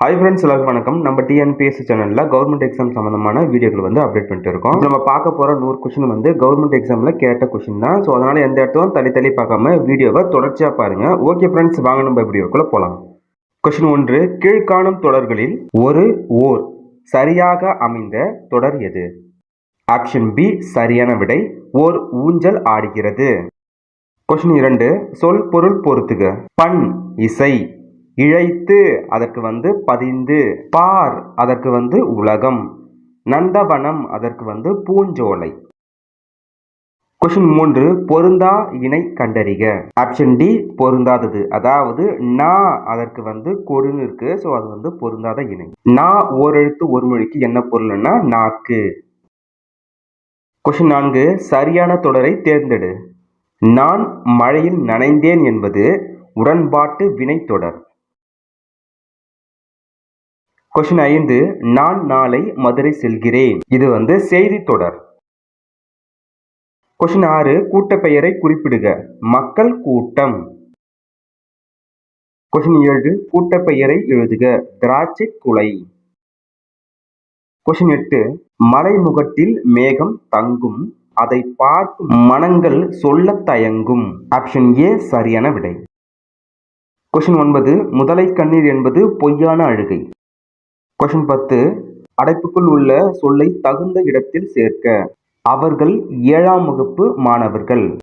Hi friends எல்லாருக்கும் வணக்கம். நம்ம டிஎன்பிஎஸ்சி சேனலில் கவர்மெண்ட் எக்ஸாம் சம்மந்தமான வீடியோக்கள் வந்து அப்டேட் பண்ணிட்டு இருக்கோம். நம்ம பார்க்க போகிற நூறு கொஷின் வந்து கவர்மெண்ட் எக்ஸாமில் கேட்ட கொஷின் தான். ஸோ அதனால் எந்த இடத்தும் தள்ளி தள்ளி பார்க்காம வீடியோவை தொடர்ச்சியாக பாருங்கள் ஓகே ஃப்ரெண்ட்ஸ் வாங்க நம்ம வீடியோக்குள்ளே போகலாம் கொஷின் ஒன்று கீழ்காணும் தொடர்களில் ஒரு ஓர் சரியாக அமைந்த தொடர் எது? ஆப்ஷன் பி சரியான விடை. ஓர் ஊஞ்சல் ஆடுகிறது. கொஷின் இரண்டு சொல் பொருள் பொறுத்துக. பண் இசை. இழைத்து அதற்கு வந்து பதிந்து பார் அதற்கு வந்து உலகம் நந்தவனம் அதற்கு வந்து பூஞ்சோலை. கொஷின் மூன்று பொருந்தா இணை கண்டறிக. Option D பொருந்தாதது. அதாவது நா அதற்கு வந்து கொடுன்னு இருக்கு ஸோ அது வந்து பொருந்தாத இணை. நா ஓரெழுத்து ஒரு மொழிக்கு என்ன பொருள்னா நாக்கு. கொஷின் நான்கு சரியான தொடரை தேர்ந்தெடு. நான் மழையில் நனைந்தேன் என்பது உடன்பாட்டு வினைத்தொடர். கொஷின் ஐந்து நான் நாளை மதுரை செல்கிறேன். இது வந்து செய்தி தொடர். கொஷின் ஆறு கூட்டப்பெயரை குறிப்பிடுக. மக்கள் கூட்டம். கொஷின் ஏழு கூட்டப்பெயரை எழுதுக. திராட்சை குலை. கொஷின் எட்டு மலைமுகட்டில் மேகம் தங்கும். அதை பார்த்து மனங்கள் சொல்ல தயங்கும். ஆப்ஷன் ஏ சரியான விடை. கொஷின் ஒன்பது முதலை கண்ணீர் என்பது பொய்யான அழுகை. கொஷின் பத்து. அடைப்புக்குள் உள்ள சொல்லை தகுந்த இடத்தில் சேர்க்க. அவர்கள் ஏழாம் வகுப்பு மாணவர்கள்.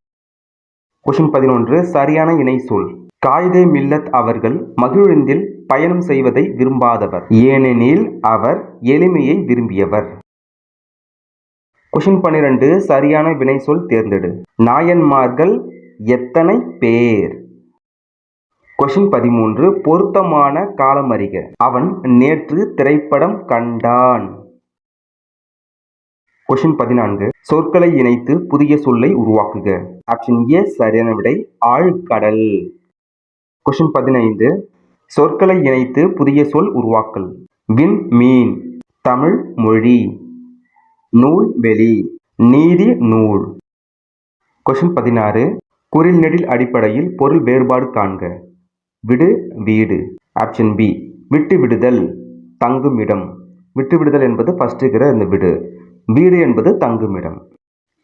கொஷின் பதினொன்று. சரியான இணை சொல். காயிதே மில்லத் அவர்கள் மகிழுந்தில் பயணம் செய்வதை விரும்பாதவர். ஏனெனில் அவர் எளிமையை விரும்பியவர். கொஷின் பன்னிரண்டு சரியான வினை சொல் தேர்ந்தெடு. நாயன்மார்கள் எத்தனை பேர்? கொஷின் பதிமூன்று பொருத்தமான காலம் அறிக. அவன் நேற்று திரைப்படம் கண்டான். கொஷின் பதினான்கு சொற்களை இணைத்து புதிய சொல்லை உருவாக்குக. ஆப்ஷன் ஏ சரியான விடை ஆழ்கடல். கொஷின் பதினைந்து சொற்களை இணைத்து புதிய சொல் உருவாக்கல். விண் மீன். தமிழ் மொழி. நூல் வெளி. நீதி நூல். கொஷின் பதினாறு குறில் நெடில் அடிப்படையில் பொருள் வேறுபாடு காண்க. விடு வீடு. ஆப்ஷன் பி விட்டு விடுதல் தங்கும் இடம் விட்டு விடுதல் என்பது ஃபர்ஸ்ட் இருக்கிற இந்த விடு. வீடு என்பது தங்கும் இடம்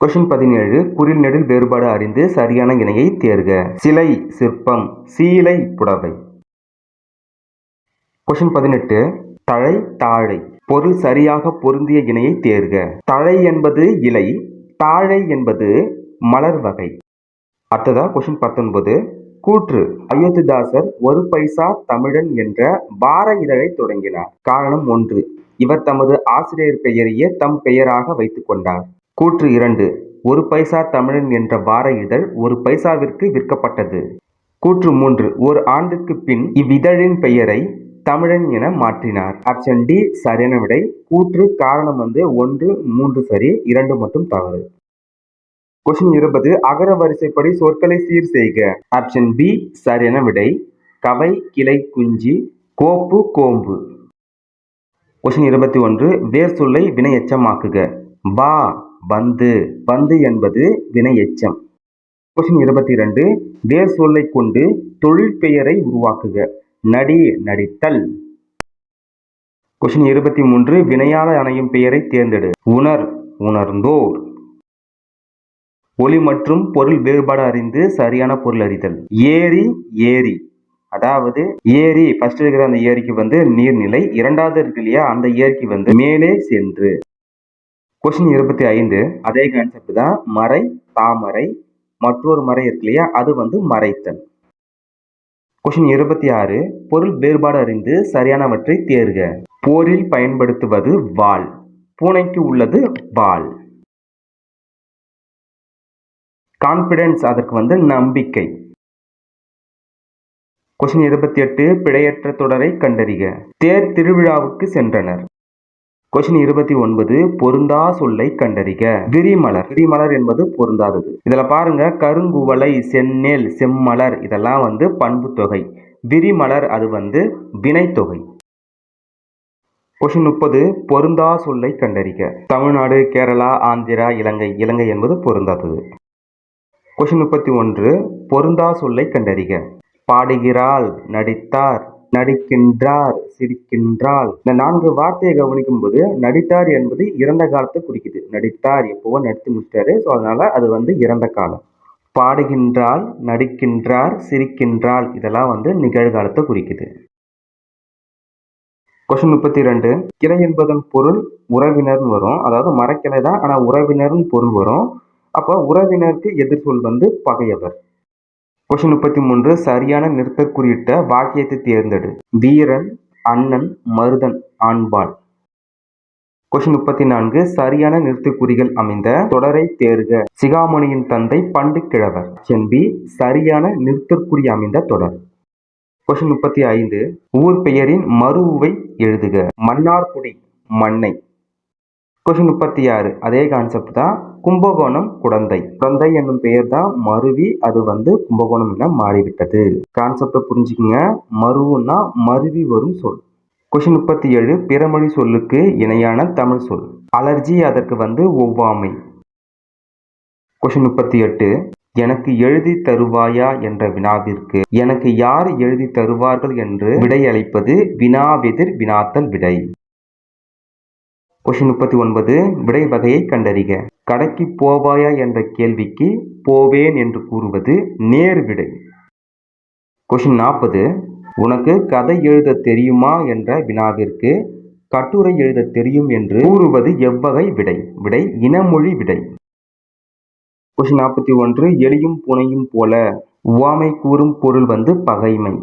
கொஷின் பதினேழு குறில் நெடில் வேறுபாடு அறிந்து சரியான இணையை தேர்க. சிலை சிற்பம் சீலை புடவை. கொஷின் பதினெட்டு தழை தாழை. பொருள் சரியாக பொருந்திய இணையை தேர்க. தழை என்பது இலை தாழை என்பது மலர் வகை. அடுத்ததா கொஷின் பத்தொன்பது கூற்று. அயோத்திதாசர் ஒரு பைசா தமிழன் என்ற வார இதழை தொடங்கினார். காரணம் ஒன்று இவர் தமது ஆசிரியர் பெயரையே தம் பெயராக வைத்துக் கொண்டார். கூற்று இரண்டு ஒரு பைசா தமிழன் என்ற வார இதழ் ஒரு பைசாவிற்கு விற்கப்பட்டது. கூற்று மூன்று ஒரு ஆண்டுக்கு பின் இவ்விதழின் பெயரை தமிழன் என மாற்றினார். ஆப்ஷன் டி சரியான விடை கூற்று காரணம் வந்து ஒன்று மூன்று சரி இரண்டு மட்டும் தவறு. கொஸ்டின் இருபது அகர வரிசைப்படி சொற்களை சீர் செய்க. ஆப்ஷன் பி சரியான விடை. கவை கிளை குஞ்சி கோப்பு கோம்பு. கொஸ்டின் இருபத்தி ஒன்று வேர் சொல்லை வினை எச்சமாக்குக வா பந்து. பந்து என்பது வினை எச்சம் கொஸ்டின் இருபத்தி இரண்டு வேர் சொல்லை கொண்டு தொழில் பெயரை உருவாக்குக. நடி நடித்தல். கொஸ்டின் இருபத்தி மூன்று வினையாள அணையும் பெயரை தேர்ந்தெடு. உணர் உணர்ந்தோர். ஒளி மற்றும் பொருள் வேறுபாடு அறிந்து சரியான பொருள் அறிதல். ஏரி ஏரி. அதாவது ஏரி ஃபர்ஸ்ட் இருக்கிற அந்த ஏரிக்கு வந்து நீர்நிலை இரண்டாவது இருக்கு இல்லையா அந்த ஏரிக்கு வந்து மேலே சென்று. கொஸ்டின் இருபத்தி ஐந்து. அதே கான்செப்ட் தான் மறை தாமரை மற்றொரு மறை இருக்கு இல்லையா அது வந்து மறைத்தல். கொஸ்டின் இருபத்தி ஆறு. பொருள் வேறுபாடு அறிந்து சரியானவற்றை தேர்க. போரில் பயன்படுத்துவது வாள். பூனைக்கு உள்ளது வாள். கான்ஃபிடென்ஸ் அதற்கு வந்து நம்பிக்கை. கொஸ்டின் இருபத்தி எட்டு பிழையற்ற தொடரை கண்டறிக. தேர் திருவிழாவுக்கு சென்றனர். கொஸ்டின் இருபத்தி ஒன்பது பொருந்தா சொல்லை கண்டறிக. விரிமலர். விரிமலர் என்பது பொருந்தாதது. இதுல பாருங்க கருங்குவளை செந்நெல் செம்மலர் இதெல்லாம் வந்து பண்பு தொகை. விரிமலர் அது வந்து வினைத்தொகை கொஷின் முப்பது பொருந்தா சொல்லை கண்டறிக. தமிழ்நாடு கேரளா ஆந்திரா இலங்கை இலங்கை என்பது பொருந்தாதது. கொஷின் முப்பத்தி ஒன்று பொருந்தா சொல்லை கண்டறிக. பாடுகிறாள் நடித்தார் நடிக்கின்றார் சிரிக்கின்றாள். இந்த நான்கு வார்த்தையை கவனிக்கும் போது நடித்தார் என்பது இறந்த காலத்தை குறிக்குது. நடித்தார் எப்போவோ நடித்து முடிச்சிட்டாரு. ஸோ அதனால அது வந்து இறந்த காலம். பாடுகின்றாள் நடிக்கின்றார் சிரிக்கின்றாள். இதெல்லாம் வந்து நிகழ்காலத்தை குறிக்குது. கொஸ்டின் முப்பத்தி ரெண்டு கிளை என்பதன் பொருள் உறவினர்னு வரும். அதாவது மரக்கிளை தான் ஆனால் உறவினர்னு பொருள் வரும். அப்போ உறவினருக்கு எதிர்சொல் வந்து பகையவர். கொஸ்டின் முப்பத்தி மூன்று சரியான நிறுத்தற்குறியிட்ட வாக்கியத்தை தேர்ந்தெடு. வீரன் அண்ணன் மருதன் ஆண்பாள் கொஸ்டின் முப்பத்தி நான்கு சரியான நிறுத்துக்குறிகள் அமைந்த தொடரை தேர்க. சிகாமணியின் தந்தை பண்டு கிழவர். சென்பி சரியான நிறுத்தற்குறி அமைந்த தொடர். கொஸ்டின் முப்பத்தி ஐந்து ஊர் பெயரின் மறுவை எழுதுக. மன்னார்குடி மண்ணை. கொஸ்டின் முப்பத்தி ஆறு அதே கான்செப்ட் தான் கும்பகோணம் குடந்தை. குடந்தை என்னும் பெயர் தான் மருவி அது வந்து கும்பகோணம் என மாறிவிட்டது. கான்செப்டை புரிஞ்சுக்கங்க. மருவுன்னா மருவி வரும் சொல். கொஸ்டின் முப்பத்தி ஏழு பிறமொழி சொல்லுக்கு இணையான தமிழ் சொல். அலர்ஜி அதற்கு வந்து ஒவ்வாமை. கொஸ்டின் முப்பத்தி எட்டு எனக்கு எழுதி தருவாயா என்ற வினாவிற்கு. எனக்கு யார் எழுதி தருவார்கள் என்று விடையளிப்பது வினாவெதிர் வினாத்தல் விடை. கொஷின் முப்பத்தி ஒன்பது விடை வகையை கண்டறிக. கடைக்கு போவாயா என்ற கேள்விக்கு போவேன் என்று கூறுவது நேர் விடை. கொஷின் நாற்பது உனக்கு கதை எழுத தெரியுமா என்ற வினாவிற்கு கட்டுரை எழுத தெரியும் என்று கூறுவது எவ்வகை விடை? விடை இனமொழி விடை. கொஷின் நாற்பத்தி ஒன்று எலியும் புனையும் போல உவாமை கூறும் பொருள் வந்து பகைமை.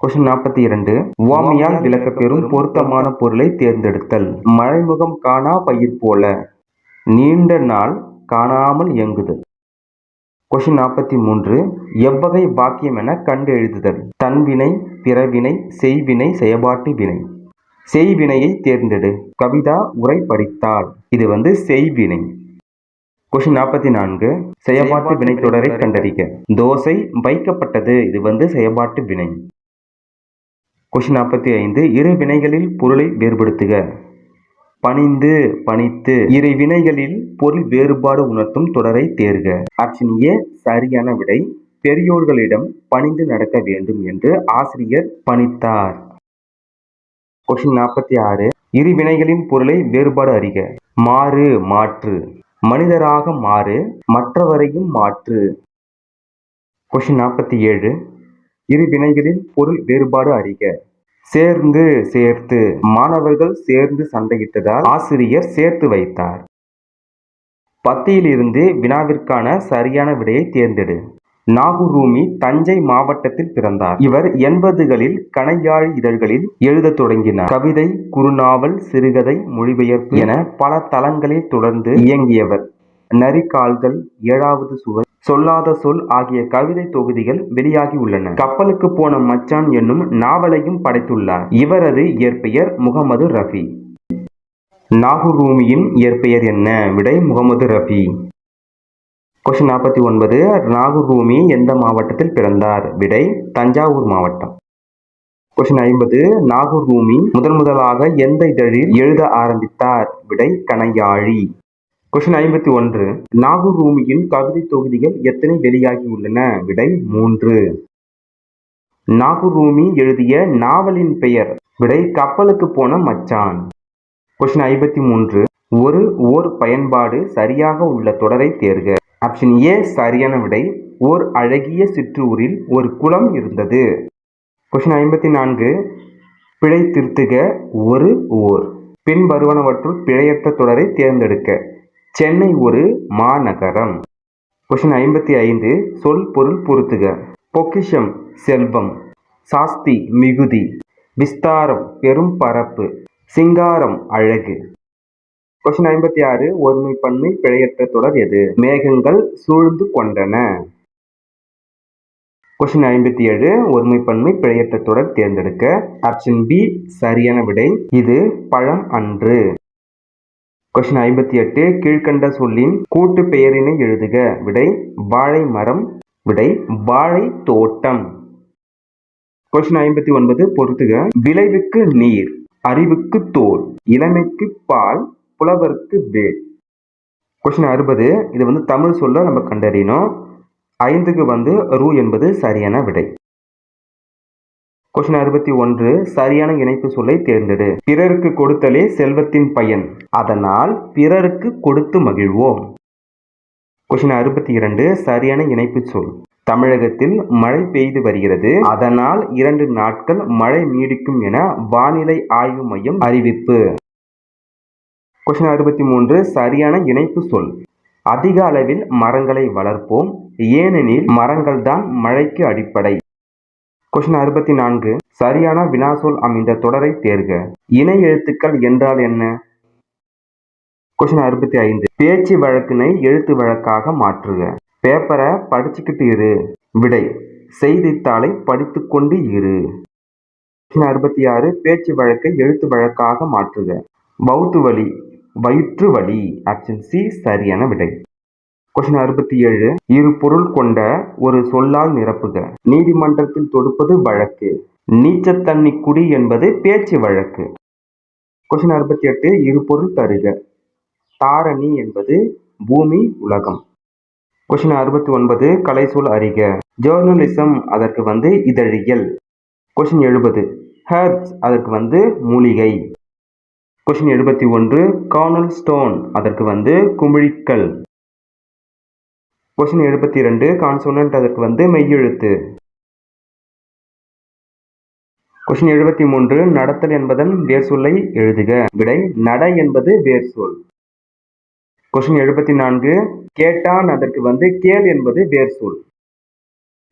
கொஸ்டின் நாற்பத்தி இரண்டு. உவாமையால் விளக்கப்பெறும் பொருத்தமான பொருளை தேர்ந்தெடுத்தல். மழைமுகம் காணா பயிர் போல. நீண்ட நாள் காணாமல் இயங்குதல். கொஸ்டின் நாற்பத்தி மூன்று. எவ்வகை வாக்கியம் என கண்டு எழுதுதல். தன்வினை பிறவினை செய்வினை செயபாட்டு வினை. செய்வினையை தேர்ந்தெடு. கவிதா உரை படித்தாள். இது வந்து செய்வினை. கொஸ்டின் நாற்பத்தி நான்கு. செயல்பாட்டு வினை தொடரை கண்டறிக. தோசை வைக்கப்பட்டது. இது வந்து செயல்பாட்டு வினை. கொஷின் நாற்பத்தி ஐந்து இரு வினைகளில் பொருளை வேறுபடுத்துக. பணிந்து பணித்து இரு வினைகளில் பொருள் வேறுபாடு உணர்த்தும் தொடரை தேர்க. ஆப்ஷன் ஏ சரியான விடை. பெரியோர்களிடம் பணிந்து நடக்க வேண்டும் என்று ஆசிரியர் பணித்தார். கொஷின் நாற்பத்தி ஆறு இரு வினைகளின் பொருளை வேறுபாடு அறிக. மாறு மாற்று. மனிதராக மாறு மற்றவரையும் மாற்று. கொஷின் நாற்பத்தி ஏழு இரு வினைகளில் பொருள் வேறுபாடு அறிக. சேர்ந்து சேர்த்து மாணவர்கள் சேர்ந்து சண்டையிட்டதால் ஆசிரியர் சேர்த்து வைத்தார். பத்தியிலிருந்து வினாவிற்கான சரியான விடையை தேர்ந்தெடு. நாகுரூமி தஞ்சை மாவட்டத்தில் பிறந்தார். இவர் எண்பதுகளில் கணையாழி இதழ்களில் எழுதத் தொடங்கினார். கவிதை குறுநாவல் சிறுகதை மொழிபெயர்ப்பு என பல தளங்களில் தொடர்ந்து இயங்கியவர். நரிக்கால்கள் ஏழாவது சுவர். சொல்லாத சொல் ஆகிய கவிதை தொகுதிகள் வெளியாகி உள்ளன. கப்பலுக்கு போன மச்சான் என்னும் நாவலையும் படைத்துள்ளார். இவரது இயற்பெயர் முகமது ரஃபி. நாகுரூமியின் இயற்பெயர் என்ன? விடை முகமது ரஃபி. கொஸ்டின் நாற்பத்தி ஒன்பது. நாகுரூமி எந்த மாவட்டத்தில் பிறந்தார்? விடை தஞ்சாவூர் மாவட்டம். கொஸ்டின் ஐம்பது. நாகூர் ரூமி முதன் முதலாக எந்த இதழில் எழுத ஆரம்பித்தார்? விடை கணையாழி. கொஸ்டின் ஐம்பத்தி ஒன்று. நாகூர் ரூமியின் கவிதை தொகுதிகள் எத்தனை வெளியாகி உள்ளன விடை மூன்று. நாகூர் ரூமி எழுதிய நாவலின் பெயர் விடை கப்பலுக்கு போன மச்சான். கொஸ்டின் ஐம்பத்தி மூன்று. ஒரு ஓர் பயன்பாடு சரியாக உள்ள தொடரை தேர்க. ஆப்ஷன் ஏ சரியான விடை. ஓர் அழகிய சிற்றூரில் ஒரு குளம் இருந்தது. கொஸ்டின் ஐம்பத்தி நான்கு. பிழை திருத்துக ஒரு ஓர். பின்வருவனவற்றுள் பிழையற்ற தொடரை தேர்ந்தெடுக்க. சென்னை ஒரு மாநகரம். கொஷின் ஐம்பத்தி ஐந்து சொல் பொருள் பொருத்துக. பொக்கிஷம் செல்வம். சாஸ்தி மிகுதி. விஸ்தாரம் பெரும் பரப்பு. சிங்காரம் அழகு. கொஸ்டின் ஐம்பத்தி ஆறு ஒருமை பன்மை பிழையற்ற தொடர் எது? மேகங்கள் சூழ்ந்து கொண்டன. கொஸ்டின் ஐம்பத்தி ஏழு ஒருமை பன்மை பிழையற்ற தொடர் தேர்ந்தெடுக்க. ஆப்ஷன் பி சரியான விடை. இது பழம் அன்று. கொஸ்டின் ஐம்பத்தி எட்டு கீழ்கண்ட சொல்லின் கூட்டு பெயரினை எழுதுக. விடை வாழை மரம் விடை வாழை தோட்டம் கொஸ்டின் ஐம்பத்தி ஒன்பது பொறுத்துக. விளைவுக்கு நீர் அறிவுக்கு தோல் இளமைக்கு பால் புலவருக்கு வேல். கொஸ்டின் அறுபது இது வந்து தமிழ் சொல்ல நம்ம கண்டறியணும். ஐந்துக்கு வந்து ரூ என்பது சரியான விடை. கொஸ்டின் அறுபத்தி ஒன்று சரியான இணைப்பு சொல்லை தேர்ந்தெடு. பிறருக்கு கொடுத்தலே செல்வத்தின் பயன். அதனால் பிறருக்கு கொடுத்து மகிழ்வோம். கொஸ்டின் அறுபத்தி இரண்டு சரியான இணைப்பு சொல். தமிழகத்தில் மழை பெய்து வருகிறது. அதனால் இரண்டு நாட்கள் மழை நீடிக்கும் என வானிலை ஆய்வு மையம் அறிவிப்பு. கொஸ்டின் அறுபத்தி மூன்று சரியான இணைப்பு சொல். அதிக அளவில் மரங்களை வளர்ப்போம். ஏனெனில் மரங்கள் தான் மழைக்கு அடிப்படை. கொஸ்டின் அறுபத்தி நான்கு. சரியான வினாசொல் அமைந்த தொடரை தேர்க. இணை எழுத்துக்கள் என்றால் என்ன? கொஸ்டின் அறுபத்தி ஐந்து. பேச்சு வழக்கினை எழுத்து வழக்காக மாற்றுக. பேப்பரை படிச்சுக்கிட்டு இரு. விடை. செய்தித்தாளை படித்துக்கொண்டு இரு. அறுபத்தி ஆறு. பேச்சு வழக்கை எழுத்து வழக்காக மாற்றுக. பௌத்து வலி. வயிற்று வலி. ஆப்ஷன் சி சரியான விடை. கொஸ்டின் அறுபத்தி ஏழு இரு பொருள் கொண்ட ஒரு சொல்லால் நிரப்புக. நீதிமன்றத்தில் தொடுப்பது வழக்கு. நீச்சத்தண்ணி குடி என்பது பேச்சு வழக்கு. கொஸ்டின் அறுபத்தி எட்டு இரு பொருள் தருக. தாரணி என்பது பூமி உலகம். கொஸ்டின் அறுபத்தி ஒன்பது கலைசூல் அறிக. ஜேர்னலிசம் அதற்கு வந்து இதழியல். கொஸ்டின் எழுபது ஹெர்ப்ஸ் அதற்கு வந்து மூலிகை. கொஸ்டின் எழுபத்தி ஒன்று கார்னல் ஸ்டோன் அதற்கு வந்து குமிழிக்கல். கொஷின் எழுபத்தி ரெண்டு கான்சோனன்ட் அதற்கு வந்து மெய்யெழுத்து. கொஷின் எழுபத்தி மூன்று நடத்தல் என்பதன் வேர் சொல்லை எழுதுக. விடை நட என்பது வேர் சொல். கொஷின் எழுபத்தி நான்கு கேட்டான் அதற்கு வந்து கேள் என்பது வேர் சொல்.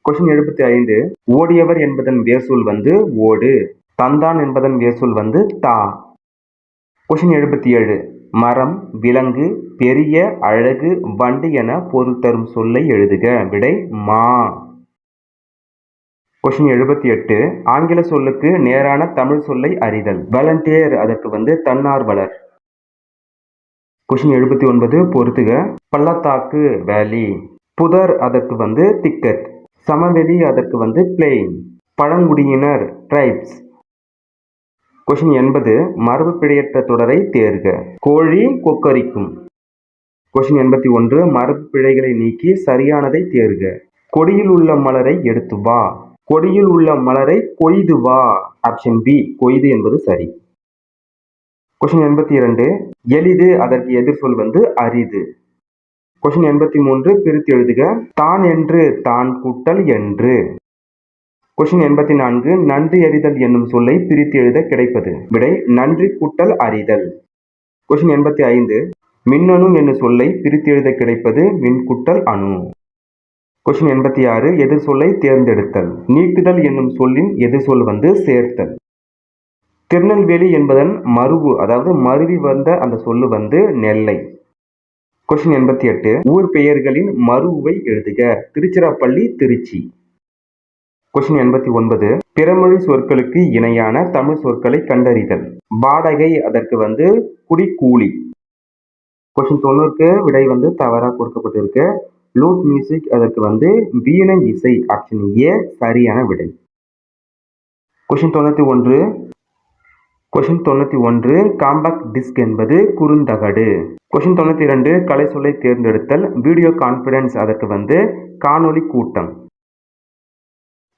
கொஷின் எழுபத்தி ஐந்து ஓடியவர் என்பதன் வேர் சொல் வந்து ஓடு. தந்தான் என்பதன் வேர் சொல் வந்து தா. கொஷின் எழுபத்தி ஏழு மரம் விலங்கு பெரிய அழகு வண்டு என பொருள் தரும் சொல்லை எழுதுக. விடை மா. கொஷின் எழுபத்தி எட்டு. ஆங்கில சொல்லுக்கு நேரான தமிழ் சொல்லை அறிதல். வலண்டியர் அதற்கு வந்து தன்னார்வலர். கொஷின் எழுபத்தி ஒன்பது. பொறுத்துக. பள்ளத்தாக்கு வேலி புதர் அதற்கு வந்து திக்கட் சமவெளி அதற்கு வந்து பிளெயின் பழங்குடியினர் ட்ரைப்ஸ் கொஷின் எண்பது மரபு பிழையற்ற தொடரை தேர்க. கோழி கொக்கரிக்கும். கொஷின் எண்பத்தி ஒன்று மரபு பிழைகளை நீக்கி சரியானதை தேர்க. கொடியில் உள்ள மலரை எடுத்து வா. கொடியில் உள்ள மலரை கொய்து வா. ஆப்ஷன் பி கொய்து என்பது சரி. கொஷின் எண்பத்தி இரண்டு எளிது அதற்கு எதிர் சொல் வந்து அரிது. கொஷின் எண்பத்தி மூன்று பிரித்து எழுதுக. தான் என்று தான் கூட்டல் என்று. கொஸ்டின் எண்பத்தி நான்கு நன்றி அறிதல் என்னும் சொல்லை பிரித்து எழுத கிடைப்பது. விடை நன்றி கூட்டல் அறிதல். கொஸ்டின் எண்பத்தி ஐந்து மின்னணு என்னும் சொல்லை பிரித்து எழுத கிடைப்பது மின்கூட்டல் அணு. கொஸ்டின் எண்பத்தி ஆறு எதிர் சொல்லை தேர்ந்தெடுத்தல். நீக்குதல் என்னும் சொல்லின் எதிர் சொல் வந்து சேர்த்தல். திருநெல்வேலி என்பதன் மருவு அதாவது மருவி வந்த அந்த சொல்லு வந்து நெல்லை. கொஸ்டின் எண்பத்தி எட்டு ஊர் பெயர்களின் மருவை எழுதுக. திருச்சிராப்பள்ளி திருச்சி. கொஸ்டின் எண்பத்தி ஒன்பது. பிறமொழி சொற்களுக்கு இணையான தமிழ் சொற்களை கண்டறிதல். வாடகை அதற்கு வந்து குடிக்கூலி. கொஸ்டின் தொண்ணூறுக்கு விடை வந்து தவறாக கொடுக்கப்பட்டிருக்கு. லூட் மியூசிக் அதற்கு வந்து வீணை இசை ஆப்ஷன் ஏ சரியான விடை. கொஸ்டின் தொண்ணூற்றி ஒன்று. கொஷின் தொண்ணூற்றி ஒன்று காம்பாக்ட் டிஸ்க் என்பது குறுந்தகடு. கொஷின் தொண்ணூற்றி ரெண்டு கலை சொல்லை தேர்ந்தெடுத்தல் வீடியோ கான்ஃபிடன்ஸ் அதற்கு வந்து காணொளி கூட்டம்.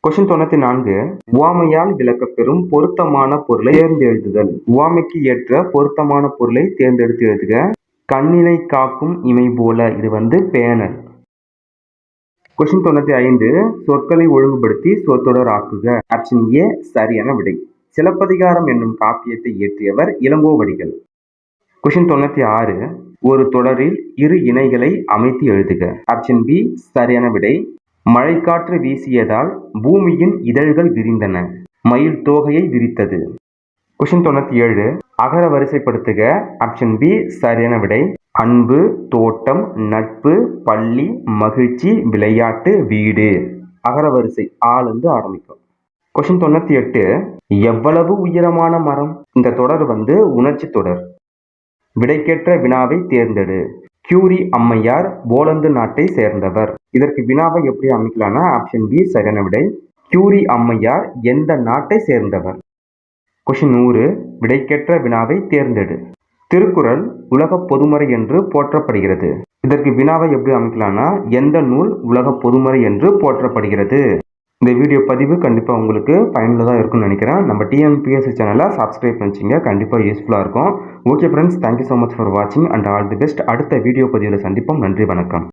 கொஷின் தொண்ணூற்றி நான்கு உவாமையால் விளக்கப்பெறும் பொருத்தமான பொருளை தேர்ந்தெழுதுதல். உவாமைக்கு ஏற்ற பொருத்தமான பொருளை தேர்ந்தெடுத்து எழுதுக. கண்ணினை காக்கும் இமை போல இது வந்து பேனல் கொஷின் தொண்ணூற்றி ஐந்து சொற்களை ஒழுங்குபடுத்தி சொற்றொடர் ஆக்குக. ஆப்ஷன் ஏ சரியான விடை. சிலப்பதிகாரம் என்னும் காப்பியத்தை இயற்றியவர் இளங்கோவடிகள். கொஷின் தொண்ணூற்றி ஆறு ஒரு தொடரில் இரு இணைகளை அமைத்து எழுதுக. ஆப்ஷன் பி சரியான விடை. மழைக்காற்று வீசியதால் பூமியின் இதழ்கள் விரிந்தன. மயில் தோகையை விரித்தது. கொஷின் தொண்ணூற்றி ஏழு அகர வரிசைப்படுத்துக. ஆப்ஷன் பி சரியான விடை. அன்பு தோட்டம் நட்பு பள்ளி மகிழ்ச்சி விளையாட்டு வீடு. அகர வரிசை ஆளுந்து ஆரம்பிக்கும். கொஷின் தொண்ணூற்றி எட்டு எவ்வளவு உயரமான மரம்? இந்த தொடர் வந்து உணர்ச்சி தொடர். விடைக்கேற்ற வினாவை தேர்ந்தெடு. கியூரி அம்மையார் போலந்து நாட்டை சேர்ந்தவர். இதற்கு வினாவை எப்படி அமைக்கலாம்னா ஆப்ஷன் பி சரியான விடை. கியூரி அம்மையார் எந்த நாட்டை சேர்ந்தவர்? கொஷின் நூறு விடைக்கேற்ற வினாவை தேர்ந்தெடு. திருக்குறள் உலக பொதுமறை என்று போற்றப்படுகிறது. இதற்கு வினாவை எப்படி அமைக்கலாம்னா எந்த நூல் உலக பொதுமறை என்று போற்றப்படுகிறது? இந்த வீடியோ பதிவு கண்டிப்பாக உங்களுக்கு பயனுள்ளதாக இருக்கும்னு நினைக்கிறேன். நம்ம டிஎன்பிஎஸ்சி சேனலை சப்ஸ்கிரைப் பண்ணிச்சிங்க. கண்டிப்பாக யூஸ்ஃபுல்லாக இருக்கும். Okay friends thank you so much for வாட்சிங் அண்ட் ஆல் தி பெஸ்ட் அடுத்த வீடியோ பதிவில் சந்திப்போம். நன்றி வணக்கம்.